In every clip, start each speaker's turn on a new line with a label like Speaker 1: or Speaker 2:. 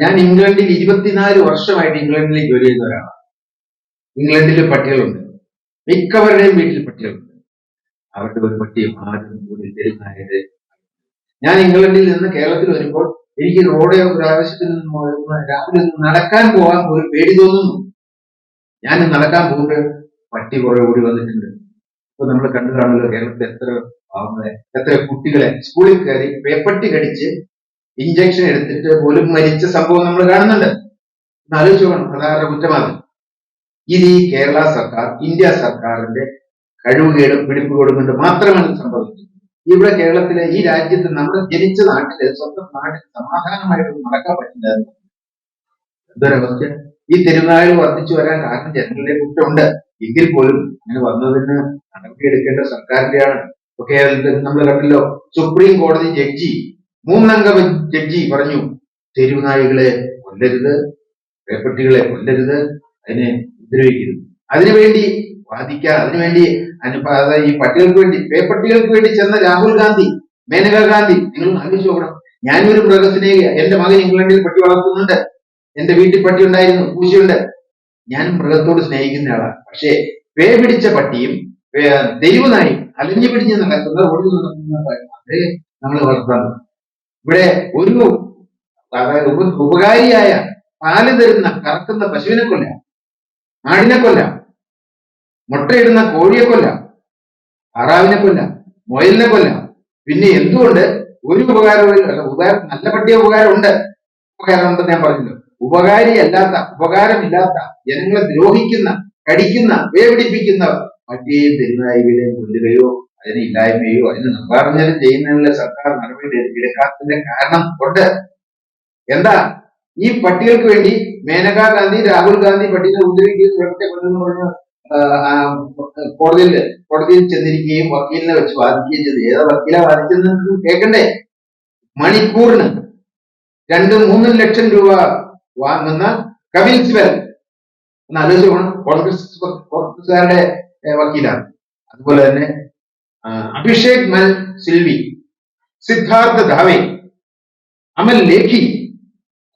Speaker 1: ഞാൻ ഇംഗ്ലണ്ടിൽ ഇരുപത്തിനാല് വർഷമായിട്ട് ഇംഗ്ലണ്ടിൽ ജോലി ചെയ്യുന്ന ഒരാളാണ്. ഇംഗ്ലണ്ടിൽ പട്ടികളുണ്ട്. മിക്കവരുടെയും വീട്ടിൽ പട്ടികളുണ്ട്. അവരുടെ ഒരു പട്ടിയും ആരും ഒരു ഞാൻ ഇംഗ്ലണ്ടിൽ നിന്ന് കേരളത്തിൽ വരുമ്പോൾ എനിക്ക് റോഡ് ഒരു ആവശ്യത്തിൽ നിന്ന് രാവിലെ നടക്കാൻ പോകാൻ ഒരു പേടി തോന്നുന്നു. ഞാൻ നടക്കാൻ പോകുമ്പോൾ പട്ടി കുറെ കൂടി വന്നിട്ടുണ്ട്. ഇപ്പൊ നമ്മൾ കണ്ടു കാണുമല്ലോ കേരളത്തിൽ എത്ര എത്ര കുട്ടികളെ സ്കൂളിൽ കയറി പേപ്പട്ടി കടിച്ച് ഇഞ്ചക്ഷൻ എടുത്തിട്ട് പോലും മരിച്ച സംഭവം നമ്മൾ കാണുന്നുണ്ട്. ആലോചിച്ച് വേണം പ്രധാന കുറ്റമാണ് ഇത് ഈ കേരള സർക്കാർ ഇന്ത്യ സർക്കാരിന്റെ കഴിവുകേടും പിടിപ്പുകേടും കൊണ്ട് മാത്രമാണ് സംഭവിക്കുന്നത്. ഇവിടെ കേരളത്തിലെ ഈ രാജ്യത്ത് നമ്മൾ ജനിച്ച നാട്ടിൽ സ്വന്തം നാട്ടിൽ സമാധാനമായിട്ട് നടക്കാൻ പറ്റില്ല. എന്തൊരവസ്ഥ? ഈ തെരുവുനായകൾ വർദ്ധിച്ചു വരാൻ കാരണം ജനങ്ങളുടെ കുറ്റമുണ്ട്. എങ്കിൽ പോലും അങ്ങനെ വന്നതിന് നടപടിയെടുക്കേണ്ട സർക്കാരിന്റെയാണ്. കേരളത്തിൽ നമ്മൾ കണ്ടല്ലോ സുപ്രീം കോടതി ജഡ്ജി മൂന്നംഗ ജഡ്ജി പറഞ്ഞു തെരുവുനായികളെ കൊല്ലരുത് പേപ്പട്ടികളെ കൊല്ലരുത് അതിനെ ഉപദ്രവിക്കരുത്. അതിനുവേണ്ടി വാദിക്കാൻ അതിനുവേണ്ടി അനുപാത ഈ പട്ടികൾക്ക് വേണ്ടി പേപ്പട്ടികൾക്ക് വേണ്ടി ചെന്ന രാഹുൽ ഗാന്ധി മേനകാ ഗാന്ധി നിങ്ങൾ ആലോചിച്ച് നോക്കണം. ഞാനൊരു മൃഗസ്നേഹി എന്റെ മകൻ ഇംഗ്ലണ്ടിൽ പട്ടി വളർത്തുന്നുണ്ട് എന്റെ വീട്ടിൽ പട്ടി ഉണ്ടായിരുന്നു പൂച്ചയുണ്ട്. ഞാൻ മൃഗത്തോട് സ്നേഹിക്കുന്ന ആളാണ്. പക്ഷേ പേ പിടിച്ച പട്ടിയും ദൈവനായി അലഞ്ഞു പിടിഞ്ഞ് നടക്കുന്ന ഒഴിഞ്ഞു നടക്കുന്ന നമ്മൾ വളർത്താൻ ഇവിടെ ഒരു ഉപകാരിയായ പാൽ തരുന്ന കറക്കുന്ന പശുവിനെ കൊല്ലാം ആടിനെ കൊല്ലാം മുട്ടയിടുന്ന കോഴിയെ കൊല്ലാം താറാവിനെ കൊല്ലാം മൊയലിനെ കൊല്ലാം. പിന്നെ എന്തുകൊണ്ട് ഒരു ഉപകാരവും അല്ല ഉപകാരം നല്ല പട്ടിയ ഉപകാരമുണ്ട് ഉപകാരം ഉണ്ടെന്ന് ഞാൻ പറഞ്ഞല്ലോ. ഉപകാരിയല്ലാത്ത ഉപകാരമില്ലാത്ത ജനങ്ങളെ ദ്രോഹിക്കുന്ന കടിക്കുന്ന വേവിടിപ്പിക്കുന്ന പട്ടിയെയും തെരുവായികളെയും കൊല്ലുകയോ അതിന് ഇല്ലായ്മയോ അതിന് നിർമ്മാർജനം ചെയ്യുന്നതിനുള്ള സർക്കാർ നടപടി എടുക്കാത്തതിന്റെ കാരണം കൊണ്ട്. എന്താ? ഈ പട്ടികൾക്ക് വേണ്ടി മേനകാ ഗാന്ധി രാഹുൽ ഗാന്ധി പട്ടികളെ ഉദ്ധരിക്കുന്ന കോടതിയിൽ കോടതിയിൽ ചെന്നിരിക്കുകയും വക്കീലിനെ വെച്ച് വാദിക്കുകയും ചെയ്തു. ഏതാ വക്കീലെ വാദിച്ചെന്ന് കേൾക്കണ്ടേ? മണിക്കൂറിന് രണ്ടും മൂന്നും ലക്ഷം രൂപ വാങ്ങുന്ന കപിൽ സിബൽ ഒന്ന് ആലോചിച്ച് കോൺഗ്രസ് കോൺഗ്രസ്സുകാരുടെ വക്കീലാണ്. അതുപോലെ തന്നെ അഭിഷേക് മൽ സിൽവി സിദ്ധാർത്ഥ ധാവെ അമൽ ലേഖി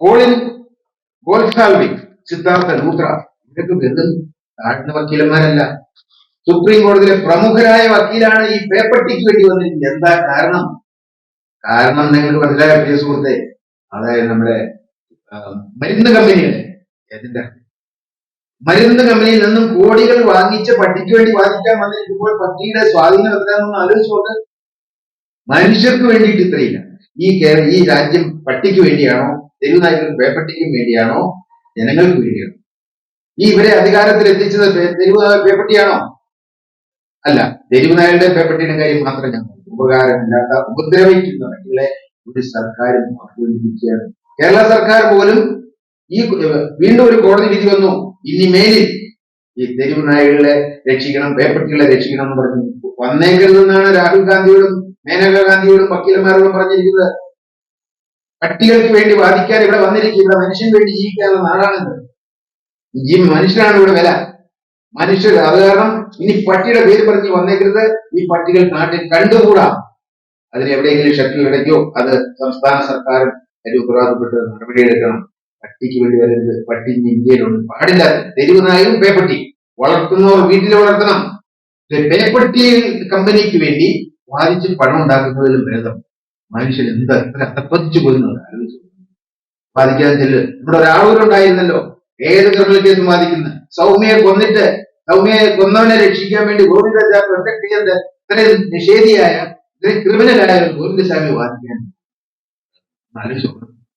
Speaker 1: കോളിൻ ഗോൽസാൽവിക് സിദ്ധാർത്ഥ ലൂത്ര. ഇവരൊക്കെ വെറും താഴ്ന്ന വക്കീലന്മാരല്ല. സുപ്രീം കോടതിയിലെ പ്രമുഖരായ വക്കീലാണ് ഈ പേപ്പട്ടിക്ക് വേണ്ടി വന്നിരിക്കുന്നത്. എന്താ കാരണം? കാരണം നിങ്ങൾക്ക് മനസ്സിലായ പ്രിയ സുഹൃത്തെ അതായത് നമ്മുടെ മരുന്ന് കമ്പനിയുടെ ഏതിന്റെ മരുന്ന് കമ്പനിയിൽ നിന്നും കോടികൾ വാങ്ങിച്ച പട്ടിക്ക് വേണ്ടി വാദിക്കാൻ വന്നിരിക്കുമ്പോൾ പട്ടിയുടെ സ്വാധീനം എന്താണെന്ന് ആലോചിച്ച് മനുഷ്യർക്ക് വേണ്ടിയിട്ട് ഇത്രയില്ല. ഈ കേരള ഈ രാജ്യം പട്ടിക്ക് വേണ്ടിയാണോ തെരുവുനായ്ക്കും പേപ്പട്ടിക്കും വേണ്ടിയാണോ ജനങ്ങൾക്ക് വേണ്ടിയാണോ? ഈ ഇവരെ അധികാരത്തിൽ എത്തിച്ചത് തെരുവുനായ പേപ്പട്ടിയാണോ അല്ല തെരുവുനായരുടെ പേപ്പട്ടിയുടെ കാര്യം മാത്രം ഞാൻ ഉപകാരമില്ലാത്ത ഉപദ്രവിക്കുന്ന വ്യക്തികളെ ഒരു സർക്കാരും അവതരിപ്പിക്കുകയാണ് കേരള സർക്കാർ പോലും ഈ വീണ്ടും ഒരു കോടതി വിധി വന്നു. ഇനി മേലിൽ ഈ തെരുവ് നായകളെ രക്ഷിക്കണം പേപ്പട്ടികളെ രക്ഷിക്കണം എന്ന് പറഞ്ഞു വന്നേക്കരുതെന്നാണ് രാഹുൽ ഗാന്ധിയോടും മേനകാ ഗാന്ധിയോടും വക്കീലന്മാരോടും പറഞ്ഞിരിക്കുന്നത്. പട്ടികൾക്ക് വേണ്ടി വാദിക്കാൻ ഇവിടെ വന്നിരിക്കും ഇവിടെ മനുഷ്യന് വേണ്ടി ജീവിക്കാനുള്ള നാടാണിത് ഈ മനുഷ്യനാണ് ഇവിടെ വില. മനുഷ്യർ അത് കാരണം ഇനി പട്ടിയുടെ പേര് പറഞ്ഞ് വന്നേക്കരുത്. ഈ പട്ടികൾ നാട്ടിൽ കണ്ടുകൂടാ. അതിന് എവിടെയെങ്കിലും ഷട്ടിൽ ഇടയ്ക്കോ അത് സംസ്ഥാന സർക്കാരും അതിന് ഉത്തരവാദപ്പെട്ട് നടപടിയെടുക്കണം. പട്ടിക്ക് വേണ്ടി വരരുത് പട്ടി ഇനി ഇന്ത്യയിലുണ്ട് പാടില്ല. തെരുവ് നായും പേപ്പട്ടി വളർത്തുന്നവർ വീട്ടിൽ വളർത്തണം. പേപ്പട്ടി കമ്പനിക്ക് വേണ്ടി വാദിച്ച് പണം ഉണ്ടാക്കുന്നതിലും ഭേദം. മനുഷ്യൻ എന്താ എത്ര അധപ്പതിച്ചു ആലോചിച്ചു ബാധിക്കാൻ ചെല്ല്. ഇവിടെ ഒരാളൂരുണ്ടായിരുന്നല്ലോ ഏത് ക്രിമിനൽ കേസ് ബാധിക്കുന്ന സൗമ്യയെ കൊന്നിട്ട് സൗമ്യയെ കൊന്നവനെ രക്ഷിക്കാൻ വേണ്ടി ഗോവിന്ദ പ്രൊട്ടക്ട് ചെയ്ത് ഇത്രയും നിഷേധിയായ ഇത്രയും ക്രിമിനലായ ഗോവിന്ദസ്വാമി വാദിക്കാൻ ആലോചിച്ച്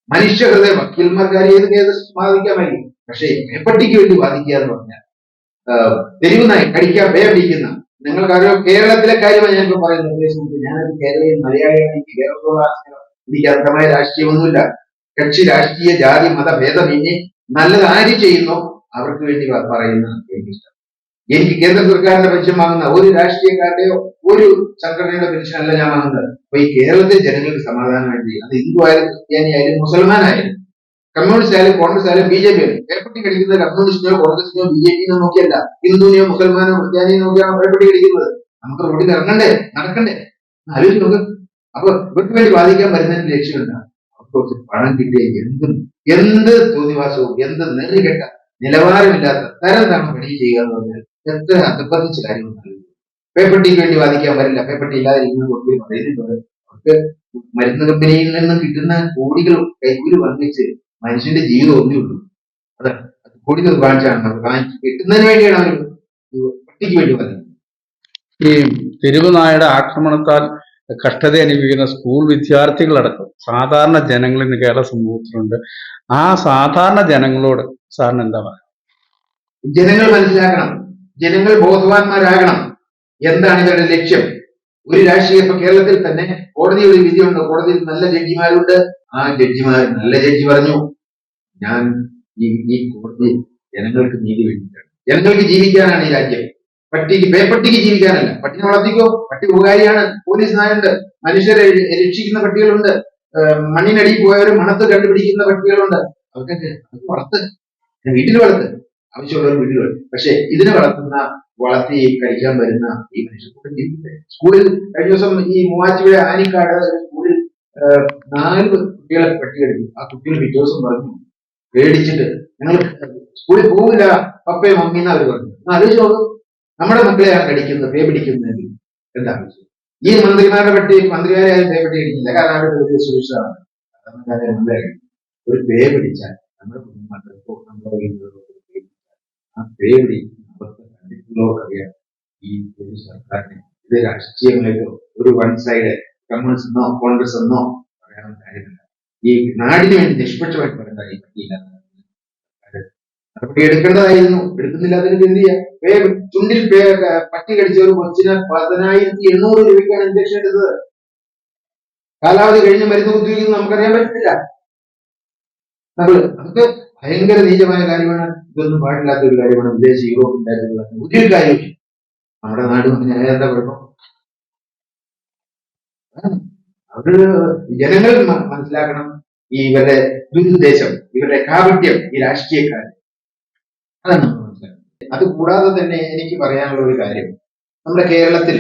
Speaker 1: നോക്കണം. മനുഷ്യ ഹൃദയം വക്കീൽമാർക്കാർ ഏത് കേസ് വാദിക്കാമായിരിക്കും പക്ഷേ മേപ്പട്ടിക്ക് വേണ്ടി ബാധിക്കുക എന്ന് പറഞ്ഞാൽ തെരുവുനായി കടിക്കാൻ പേടിക്കുന്ന നിങ്ങൾക്കറിയാം കേരളത്തിലെ കാര്യമാണ് ഞാനിപ്പോ പറയുന്നത്. ഫേസ്ബുക്കിൽ ഞാനൊരു കേരളീയ മലയാളിയാണ്. എനിക്ക് കേരളത്തോട് എനിക്ക് അന്ധമായ രാഷ്ട്രീയമൊന്നുമില്ല. കക്ഷി രാഷ്ട്രീയ ജാതി മത ഭേദമന്യേ നല്ലത് ആര് ചെയ്യുന്നോ അവർക്ക് വേണ്ടി പറയുന്ന എനിക്കിഷ്ടം. എനിക്ക് കേന്ദ്ര സർക്കാരിന്റെ പക്ഷം വാങ്ങുന്ന ഒരു രാഷ്ട്രീയക്കാരുടെയോ ഒരു സംഘടനയുടെ പെൻഷനല്ല ഞാൻ വാങ്ങുന്നത് അപ്പൊ ഈ കേരളത്തിലെ ജനങ്ങൾക്ക് സമാധാനം വേണ്ടി അത് ഹിന്ദു ആയാലും ക്രിസ്ത്യാനി ആയാലും മുസൽമാൻ ആയാലും കമ്മ്യൂണിസ്റ്റ് ആയാലും കോൺഗ്രസ് ആയാലും ബി ജെ പി ആയാലും ഏർപ്പെട്ടി കഴിക്കുന്നത് കമ്മ്യൂണിസ്റ്റിനോ കോൺഗ്രസിനോ ബി ജെ പിന്നോ നോക്കിയല്ല. ഹിന്ദുവിനെയോ മുസൽമാനോ ക്രിസ്ത്യാനിയോ നോക്കിയാണ് ഏർപ്പെട്ടി കഴിക്കുന്നത് നമുക്ക് റോഡിൽ ഇറങ്ങണ്ടേ? നടക്കണ്ടേ? ആലോചിച്ച് നോക്ക്. അപ്പൊ ഇവർക്ക് വേണ്ടി വാദിക്കാൻ വരുന്നതിന്റെ ലക്ഷ്യം എന്താ അവർക്ക് കുറച്ച് പണം കിട്ടിയ എന്തും എന്ത് തോന്നിവാസവും എന്ത് നെറികെട്ട നിലവാരമില്ലാത്ത തരം തരം പണി ചെയ്യുക എന്ന് പറഞ്ഞാൽ എത്ര അധപ്പതിച്ച കാര്യമാണ് പേപ്പട്ടിക്ക് വേണ്ടി വാദിക്കാൻ വരില്ല പേപ്പട്ടി ഇല്ലാതിരിക്കുന്നത് കുട്ടികൾ പറയുന്നുണ്ട് അവർക്ക് മരുന്ന് കമ്പനിയിൽ നിന്ന് കിട്ടുന്ന കോടികൾ കൈക്കൂലി വർദ്ധിച്ച് മനുഷ്യന്റെ ജീവിതം ഒന്നേ ഉള്ളൂ. അതാണ് കോടികൾ വാങ്ങിച്ചാണ് വാങ്ങിച്ച് കിട്ടുന്നതിന് വേണ്ടിയാണ് അവർ പട്ടിക്ക് വേണ്ടി വാദിക്കുന്നത്
Speaker 2: ഈ തെരുവുനായുടെ ആക്രമണത്താൽ കഷ്ടത അനുഭവിക്കുന്ന സ്കൂൾ വിദ്യാർത്ഥികളടക്കം സാധാരണ ജനങ്ങൾ ഇന്ന് കേരള സമൂഹത്തിലുണ്ട്. ആ സാധാരണ ജനങ്ങളോട് സാറിന് എന്താ പറയുക?
Speaker 1: ജനങ്ങൾ മനസ്സിലാക്കണം. ജനങ്ങൾ ബോധവാന്മാരാകണം. എന്താണ് ഇവരുടെ ലക്ഷ്യം? ഒരു രാഷ്ട്രീയ ഇപ്പൊ കേരളത്തിൽ തന്നെ കോടതിയിൽ ഒരു വിധിയുണ്ട്. കോടതിയിൽ നല്ല ജഡ്ജിമാരുണ്ട്. ആ ജഡ്ജിമാർ നല്ല ജഡ്ജി പറഞ്ഞു. ഞാൻ ഈ ഈ കോടതി ജനങ്ങൾക്ക് നീതി വേണ്ടിയിട്ടാണ്. ജനങ്ങൾക്ക് ജീവിക്കാനാണ് ഈ രാജ്യം. പട്ടിക്ക് പേപ്പട്ടിക്ക് ജീവിക്കാനല്ല. പട്ടിനെ വളർത്തിക്കോ. പട്ടി ഉപകാരിയാണ്. പോലീസ് നായുണ്ട് മനുഷ്യരെ രക്ഷിക്കുന്ന പട്ടികളുണ്ട്. മണ്ണിനടി പോയവർ മണത്ത് കണ്ടുപിടിക്കുന്ന പട്ടികളുണ്ട്. അവർക്കൊക്കെ അത് വളർത്ത് വീട്ടിൽ വളർത്ത്. ആവശ്യമുള്ളവർ വീടുകൾ. പക്ഷെ ഇതിനെ വളർത്തുന്ന വളർത്തി കഴിക്കാൻ വരുന്ന ഈ മനുഷ്യർ ജീവിക്കുന്നത് സ്കൂളിൽ കഴിഞ്ഞ ദിവസം ഈ മൂവാറ്റുപുഴ ആനിക്കാട് സ്കൂളിൽ നാല് കുട്ടികളെ പട്ടിയെടുത്തു. ആ കുട്ടികൾ പിറ്റേ ദിവസം പറഞ്ഞു പേടിച്ചിട്ട് ഞങ്ങൾ സ്കൂളിൽ പോകില്ല പപ്പയും മമ്മിന്ന് അവർ പറഞ്ഞു. എന്നാൽ ആലോചിച്ച് നോക്ക്. നമ്മുടെ മക്കളെയാണ് കടിക്കുന്നത് പേ പിടിക്കുന്നതെങ്കിൽ എന്താ ഈ മന്ത്രിമാരുടെ പട്ടി മന്ത്രിമാരെ ആരും പേ പട്ടി കടിക്കില്ല കാരണം അവരുടെ വലിയ സുരക്ഷിതമാണ് ഒരു പേ പിടിച്ചാൽ നമ്മുടെ കുഞ്ഞുമക്കൾക്കോ നമ്മുടെ ഒരു പിടിച്ചാൽ ആ പിടി അവർക്ക് കണ്ടിട്ടുള്ളവർക്കറിയാം ഈ ഒരു സർക്കാരിനെ. ഇത് രാഷ്ട്രീയമായിട്ടോ ഒരു വൺ സൈഡ് കമ്മ്യൂണിസ്റ്റ് എന്നോ കോൺഗ്രസ് എന്നോ പറയാൻ കാര്യമില്ല. ഈ നാടിന് വേണ്ടി നിഷ്പക്ഷമായിട്ട് പറയേണ്ട ഈ പറ്റിയില്ല നടപടി എടുക്കേണ്ടതായിരുന്നു. എടുക്കുന്നില്ല അതിന് എന്ത് ചെയ്യാം? ചുണ്ടിൽ പട്ടി കടിച്ച ഒരു കൊച്ചിന് പതിനായിരത്തി എണ്ണൂറ് രൂപയ്ക്കാണ് ഇഞ്ചക്ഷൻ എടുത്തത്. കാലാവധി കഴിഞ്ഞ് മരുന്ന് കുത്തിവെക്കുന്നത് നമുക്കറിയാൻ പറ്റില്ല നമ്മൾ അതൊക്കെ ഭയങ്കര നീചമായ കാര്യമാണ്. ഇതൊന്നും പാടില്ലാത്ത ഒരു കാര്യമാണ്. വിദേശ യൂറോപ്പ് ഉണ്ടായിരുന്നു ഒരു കാര്യമില്ല നമ്മുടെ നാട് ഞാൻ എന്താ കുഴപ്പം. അവർ ജനങ്ങൾ മനസ്സിലാക്കണം. ഈ ഇവരുടെ ദുരുദ്ദേശം ഇവരുടെ കാപട്യം ഈ രാഷ്ട്രീയക്കാർ അതാണ് നമ്മൾ മനസ്സിലാക്കുന്നത് അത് കൂടാതെ തന്നെ എനിക്ക് പറയാനുള്ള ഒരു കാര്യം. നമ്മുടെ കേരളത്തിൽ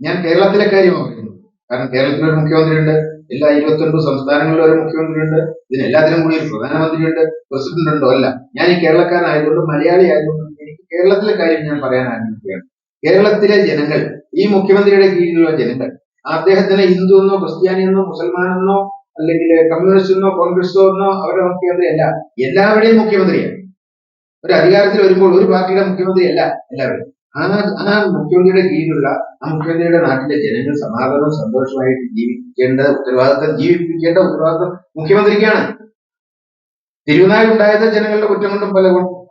Speaker 1: ഞാൻ കേരളത്തിലെ കാര്യമാണ് പറയുന്നത്. കാരണം കേരളത്തിൽ ഒരു മുഖ്യമന്ത്രിയുണ്ട്. എല്ലാ ഇരുപത്തൊൻപത് സംസ്ഥാനങ്ങളിലും ഒരു മുഖ്യമന്ത്രിയുണ്ട്. ഇതിന് എല്ലാത്തിനും കൂടി ഒരു പ്രധാനമന്ത്രിയുണ്ട്. പ്രസിഡന്റ് ഉണ്ടോ അല്ല. ഞാൻ ഈ കേരളക്കാരനായതുകൊണ്ട് മലയാളി ആയതുകൊണ്ട് എനിക്ക് കേരളത്തിലെ കാര്യം ഞാൻ പറയാൻ ആഗ്രഹിക്കുകയാണ്. കേരളത്തിലെ ജനങ്ങൾ ഈ മുഖ്യമന്ത്രിയുടെ കീഴിലുള്ള ജനങ്ങൾ അദ്ദേഹത്തിന് ഹിന്ദു എന്നോ ക്രിസ്ത്യാനി എന്നോ മുസൽമാൻ എന്നോ അല്ലെങ്കിൽ കമ്മ്യൂണിസ്റ്റ് എന്നോ കോൺഗ്രസോ എന്നോ അവരുടെ മുഖ്യമന്ത്രി അല്ല. എല്ലാവരുടെയും മുഖ്യമന്ത്രിയാണ്. ഒരു അധികാരത്തിൽ വരുമ്പോൾ ഒരു പാർട്ടിയുടെ മുഖ്യമന്ത്രി അല്ല എല്ലാവരും. ആ ആ മുഖ്യമന്ത്രിയുടെ കീഴിലുള്ള ആ മുഖ്യമന്ത്രിയുടെ നാട്ടിലെ ജനങ്ങൾ സമാധാനവും സന്തോഷമായിട്ട് ജീവിക്കേണ്ട ഉത്തരവാദിത്തം ജീവിപ്പിക്കേണ്ട ഉത്തരവാദിത്തം മുഖ്യമന്ത്രിക്കാണ്. തിരുവനാടുണ്ടായത് ജനങ്ങളുടെ കുറ്റം കൊണ്ടും പല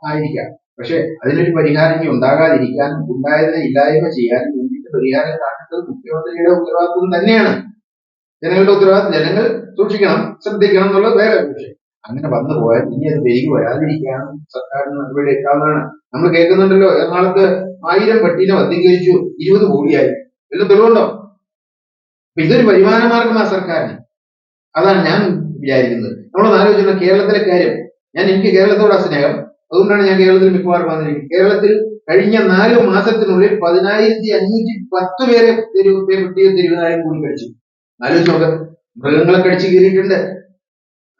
Speaker 1: ആയിരിക്കാം. പക്ഷെ അതിനൊരു പരിഹാരം ഉണ്ടാകാതിരിക്കാനും ഉണ്ടായതിനെ ഇല്ലായ്മ ചെയ്യാനും വേണ്ടിയിട്ട് പരിഹാരം കാണേണ്ടത് മുഖ്യമന്ത്രിയുടെ ഉത്തരവാദിത്വം തന്നെയാണ്. ജനങ്ങളുടെ ഉത്തരവാദിത്വം ജനങ്ങൾ സൂക്ഷിക്കണം ശ്രദ്ധിക്കണം എന്നുള്ളത് വേറെ വിഷയം. അങ്ങനെ വന്നു പോയാൽ ഇനി അത് പെരുകി വരാതിരിക്കാനും സർക്കാരിന് നടപടി എടുക്കാവുന്നതാണ്. നമ്മൾ കേൾക്കുന്നുണ്ടല്ലോ എറണാകുളത്ത് ആയിരം പട്ടീനെ വന്ധീകരിച്ചു ഇരുപത് കോടിയായി. എന്ന് തെളിവുണ്ടോ? ഇതൊരു വരുമാന മാർഗമാണ് സർക്കാരിന്. അതാണ് ഞാൻ വിചാരിക്കുന്നത്. നമ്മളൊന്ന് ആലോചിക്കുന്ന കേരളത്തിലെ കാര്യം. ഞാൻ എനിക്ക് കേരളത്തോടാ സ്നേഹം. അതുകൊണ്ടാണ് ഞാൻ കേരളത്തിൽ മിക്കവാറും വന്നിരിക്കുന്നത്. കേരളത്തിൽ കഴിഞ്ഞ നാല് മാസത്തിനുള്ളിൽ പതിനായിരത്തി അഞ്ഞൂറ്റി പത്ത് പേരെ തെരുവ് പെട്ടിയും കൂടി കഴിച്ചു ആലോചിച്ച് നോക്ക്. മൃഗങ്ങളെ കടിച്ചു കയറിയിട്ടുണ്ട്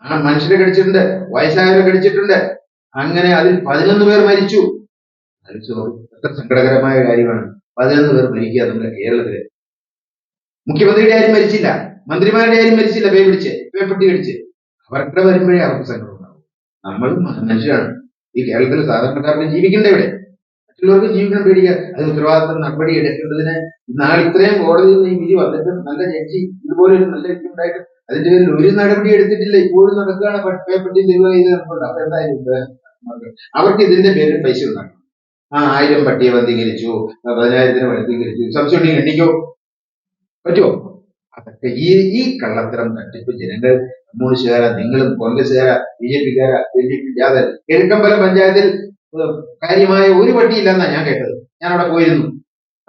Speaker 1: ആ മനുഷ്യരെ കടിച്ചിട്ടുണ്ട് വയസ്സായവരെ കടിച്ചിട്ടുണ്ട്. അങ്ങനെ അതിൽ പതിനൊന്ന് പേർ മരിച്ചു. എത്ര സങ്കടകരമായ കാര്യമാണ്. പതിനൊന്ന് പേർ മരിക്കുക നമ്മുടെ കേരളത്തിൽ. മുഖ്യമന്ത്രിയുടെ ആരും മരിച്ചില്ല. മന്ത്രിമാരുടെ ആരും മരിച്ചില്ല പേ പിടിച്ച് പേപ്പെട്ടി കടിച്ച്. അവരുടെ വരുമ്പോഴേ അവർക്ക് സങ്കടം ഉണ്ടാവും. നമ്മളും മനുഷ്യരാണ്. ഈ കേരളത്തിൽ സാധാരണക്കാരനെ ജീവിക്കണ്ടേ ഇവിടെ? മറ്റുള്ളവർക്ക് ജീവിക്കണം പേടിക്കുക അത് ഉത്തരവാദിത്തം നടപടി എടുക്കേണ്ടതിന് നാളെ ഇത്രയും കോടതിയിൽ നിന്ന് ഈ വിധി വന്നിട്ട് നല്ല ജഡ്ജി ഇതുപോലെ ഒരു നല്ല വിധി ഉണ്ടായിട്ട് അതിന്റെ പേരിൽ ഒരു നടപടി എടുത്തിട്ടില്ല. ഇപ്പോഴും നടക്കുകയാണ്. പട്ടയപ്പെട്ടി ദൈവം അപ്പൊ എന്തായാലും അവർക്ക് ഇതിന്റെ പേരിൽ പൈസ ഉണ്ടാക്കണം. ആ ആയിരം പട്ടിയെ വന്ധീകരിച്ചു പതിനായിരത്തിന് വന്ധീകരിച്ചു സംശയം എണ്ണിക്കോ പറ്റുമോ? അതൊക്കെ ഈ ഈ കള്ളത്തരം തട്ടിപ്പ് ജനങ്ങൾ കമ്മ്യൂണിസ്റ്റുകാരാ നിങ്ങളും കോൺഗ്രസ്സുകാരാ ബി ജെ പിക്കാരാ എൽ ഡി പി ജാഥ കിഴക്കമ്പലം പഞ്ചായത്തിൽ കാര്യമായ ഒരു പട്ടിയില്ലെന്നാ ഞാൻ കേട്ടത്. ഞാൻ അവിടെ പോയിരുന്നു.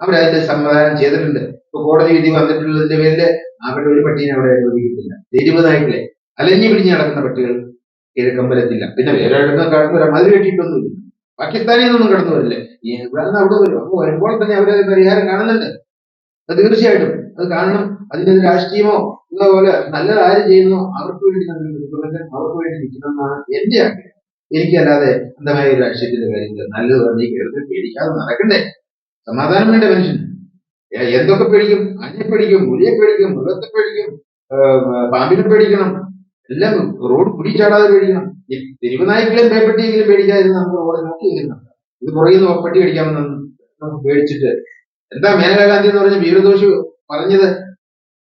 Speaker 1: അവരതിന്റെ സമാധാനം ചെയ്തിട്ടുണ്ട്. ഇപ്പൊ കോടതി വിധി വന്നിട്ടുള്ളതിന്റെ പേരിൽ അവരുടെ ഒരു പട്ടീനെ അവിടെ അനുവദിക്കത്തില്ല. തെരുവുനായ്ക്കളെ അലഞ്ഞു പിടിഞ്ഞ് നടക്കുന്ന പട്ടികൾ കിഴക്കമ്പലത്തില്ല. പിന്നെ വേറെ ഇടത്തും കടന്നു വരാം മതിൽ കെട്ടിയിട്ടൊന്നുമില്ല. പാകിസ്ഥാനിൽ നിന്നൊന്നും കടന്നു വരില്ലേ. ഇവിടെ നിന്ന് അവിടെ വരും. അപ്പൊ വരുമ്പോൾ തന്നെ അവരത് പരിഹാരം കാണുന്നുണ്ട്. അത് തീർച്ചയായിട്ടും അത് കാണണം. അതിന്റെ രാഷ്ട്രീയമോ ഇതുപോലെ നല്ലത് ചെയ്യുന്നു? അവർക്ക് വേണ്ടി അവർക്ക് വേണ്ടി നിൽക്കണമെന്നാണ് എന്റെ ആഗ്രഹം. എനിക്കല്ലാതെ അന്ധമായ ഒരു രാഷ്ട്രീയത്തിന്റെ കാര്യത്തിൽ നല്ലത് പറഞ്ഞ് കേരളത്തിൽ പേടിക്കാതെ നടക്കണ്ടേ? സമാധാനം വേണ്ട മനുഷ്യന് എന്തൊക്കെ പേടിക്കും? അഞ്ഞെ പേടിക്കും പുലിയെ പേടിക്കും മൃഗത്തെ പേടിക്കും പാമ്പിനെ പേടിക്കണം. എല്ലാം റോഡ് കുടിച്ചാടാതെ പേടിക്കണം. ഈ തെരുവുനായ്ക്കളെയും പേപ്പട്ടിയെങ്കിലും പേടിക്കാതിരുന്ന് നമ്മൾ റോഡ് നോക്കിയിരിക്കണം ഇത് പുറകിൽ നിന്ന് പട്ടി അടിക്കാമെന്ന് നമുക്ക് പേടിച്ചിട്ട്. എന്താ മേനകാ ഗാന്ധി എന്ന് പറഞ്ഞ വീരദോഷി പറഞ്ഞത്?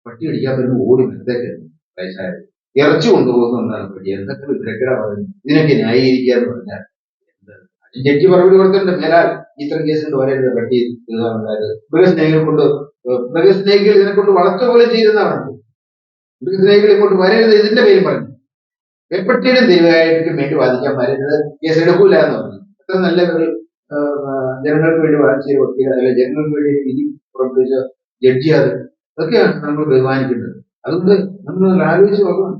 Speaker 1: പട്ടി അടിക്കാൻ പറ്റുന്ന ഓടി നിർത്തേക്ക് വയസ്സായത് ഇറച്ചി കൊണ്ടുപോകുന്നതാണ് പട്ടി. എന്തൊക്കെ വിഗ്രഹ പറയുന്നത് ഇതിനൊക്കെ ന്യായീകരിക്കുക എന്ന് പറഞ്ഞാൽ? ജഡ്ജി മറുപടി കൊടുത്തിട്ടുണ്ട്. മേലാൽ ഇത്തരം കേസുകൾ വരരുത് പട്ടി ഇതാണുണ്ടായത് മൃഗസ്നേഹികളെ കൊണ്ട് മൃഗസ്നേഹികൾ ഇതിനെ കൊണ്ട് വളർത്തു പോലെ ചെയ്യുന്നതാണ് മൃഗസ്നേഹികൾ കൊണ്ട് വരരുത് ഇതിന്റെ പേരും പറഞ്ഞു. വെപ്പട്ടിയുടെ ദൈവമായിട്ട് വേണ്ടി വാദിക്കാൻ വരരുത് കേസ് എടുക്കൂല എന്ന് പറഞ്ഞു. അത്ര നല്ല ഒരു ജനങ്ങൾക്ക് വേണ്ടി വാദിച്ച ഒരു അല്ലെങ്കിൽ ജനങ്ങൾക്ക് വേണ്ടി വിധി പുറപ്പെടുവിച്ച ജഡ്ജി അത് അതൊക്കെയാണ് നമ്മൾ ബഹുമാനിക്കേണ്ടത് അതുകൊണ്ട് നമ്മൾ ആലോചിച്ച് നോക്കണം.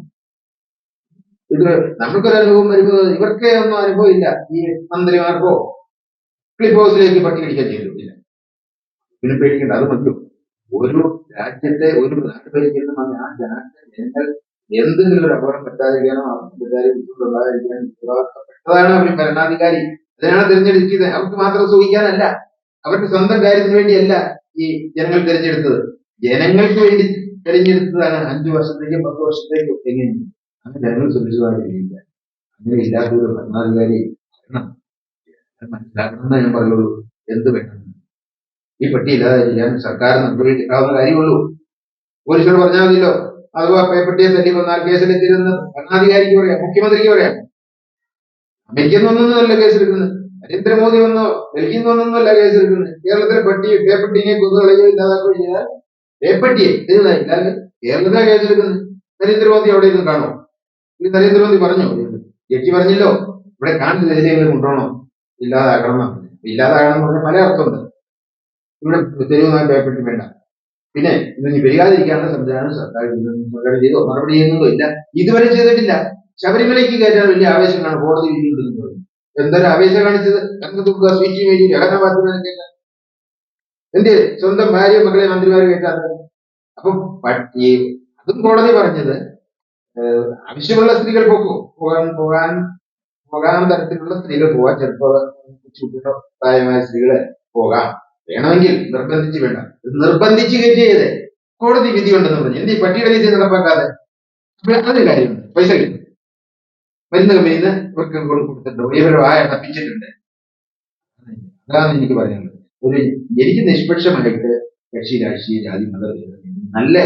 Speaker 1: ഇത് നമുക്കൊരു അനുഭവം വരുമ്പോൾ ഇവർക്കേ ഒന്നും അനുഭവം ഇല്ല ഈ മന്ത്രിമാർക്കോ ക്ലിപ്പ് ഹൗസിലേക്ക് പട്ടി അടിക്കാൻ ചെയ്തിട്ടില്ല. പിന്നെ പേടിക്കേണ്ട അത് മതിയോ? ഒരു രാജ്യത്തെ ഒരു നാട് ഭരിക്കുന്ന മ- ആ രാജ്യത്തെ ജനങ്ങൾ എന്തെങ്കിലും ഒരു അപകടം പറ്റാതിരിക്കാനോ പറ്റാതെ ബുദ്ധിമുട്ടുണ്ടാകാതിരിക്കാനോ ഉത്തരവാദിത്തപ്പെട്ടതാണ് അവർ ഭരണാധികാരി? അതിനാണ് തിരഞ്ഞെടുക്കുന്നത് അവർക്ക് മാത്രം സൂഹിക്കാനല്ല. അവരുടെ സ്വന്തം കാര്യത്തിന് വേണ്ടിയല്ല ഈ ജനങ്ങൾ തിരഞ്ഞെടുത്തത്. ജനങ്ങൾക്ക് വേണ്ടി തിരഞ്ഞെടുത്തതാണ് അഞ്ചു വർഷത്തേക്കും പത്ത് വർഷത്തേക്കും എങ്ങനെ അങ്ങനെ ജനങ്ങൾ സുരക്ഷിതമായിട്ടില്ല അങ്ങനെ ഇല്ലാത്ത ഒരു ഭരണാധികാരി മനസ്സിലാക്കണം ഞാൻ പറയുള്ളൂ. എന്ത് വേണം? ഈ പട്ടി ഇല്ലാതെ ചെയ്യാൻ സർക്കാർ നിർവഹിക്കാവുന്ന കാര്യമുള്ളൂ. പോലീസോട് പറഞ്ഞാൽ മതിയല്ലോ. അഥവാ പേപ്പട്ടിയെ തല്ലി വന്നാൽ കേസിലെത്തിരുന്ന് ഭരണാധികാരിക്ക് പറയാം മുഖ്യമന്ത്രിക്ക് പറയാം. അമേരിക്കയിൽ നിന്നൊന്നുമല്ല കേസെടുക്കുന്നത് നരേന്ദ്രമോദി വന്നോ ഡൽഹിയിൽ നിന്നൊന്നുമല്ല കേസെടുക്കുന്നത് കേരളത്തിലെ പട്ടി പേപ്പട്ടിയെ കൊന്നുകളയോ ഇല്ലാതാക്കുകയോ ചെയ്താൽ പേപ്പട്ടിയെ ഇല്ലാതെ കേരളത്തിലെ കേസെടുക്കുന്നത് നരേന്ദ്രമോദി അവിടെ നിന്ന് കാണോ ഇത് നരേന്ദ്രമോദി പറഞ്ഞോ? ജഡ്ജി പറഞ്ഞല്ലോ. ഇവിടെ കാണുന്ന ഇതിലെങ്കിലും കൊണ്ടുപോകണം? പറഞ്ഞത്. ഇല്ലാതാകണം എന്ന് പറഞ്ഞാൽ പല അർത്ഥമുണ്ട്. ഇവിടെ തെരുവുമായി ഭയപ്പെട്ട് വേണ്ട. പിന്നെ ഇതൊന്നും വരികാതിരിക്കാനുള്ള സംവിധാനം സർക്കാർ. സർക്കാർ ചെയ്തോ? മറുപടി ചെയ്യുന്നതോ ഇല്ല. ഇതുവരെ ചെയ്തിട്ടില്ല. ശബരിമലയ്ക്ക് കയറ്റാൻ വലിയ ആവേശമാണ് കോടതി വിധിയുണ്ടെന്ന് പറഞ്ഞു എന്തൊരു ആവേശം കാണിച്ചത്? നമുക്ക് തുക സ്വീറ്റ് വേണ്ടി ജഗന്നാഥ് എന്ത്? സ്വന്തം ഭാര്യ മകളെ മന്ത്രിമാർ കയറ്റാത്തത് അപ്പം അതും കോടതി പറഞ്ഞത് ആവശ്യമുള്ള സ്ത്രീകൾ പോക്കും? പോകാൻ പോകാൻ പോകാൻ തരത്തിലുള്ള സ്ത്രീകൾ പോകാൻ ചിലപ്പോ കുട്ടികളോ പ്രായമായ സ്ത്രീകളെ പോകാം. വേണമെങ്കിൽ നിർബന്ധിച്ച് വേണ്ട. നിർബന്ധിച്ചു കയറ്റിയത് കോടതി വിധി ഉണ്ടെന്ന് പറഞ്ഞു. എന്ത് ഈ പട്ടിയുടെ വിധി നടപ്പാക്കാതെ? അതൊരു കാര്യമുണ്ട്. പൈസ കിട്ടും. മരുന്ന് കമ്പനിയിൽ ഇവർക്ക് കൊടുത്തിട്ടുണ്ട്. ഇവർ വായ തപ്പിച്ചിട്ടുണ്ട്. അതാണ് എനിക്ക് പറയാനുള്ളത്. ഒരു എനിക്ക് നിഷ്പക്ഷമായിട്ട് കക്ഷി രാഷ്ട്രീയ ജാതി മത നല്ല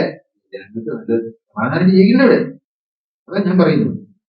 Speaker 1: ജനങ്ങൾക്ക് നല്ല സമാധാനം ചെയ്യുന്നവിടെ അതാണ് ഞാൻ പറയുന്നത്.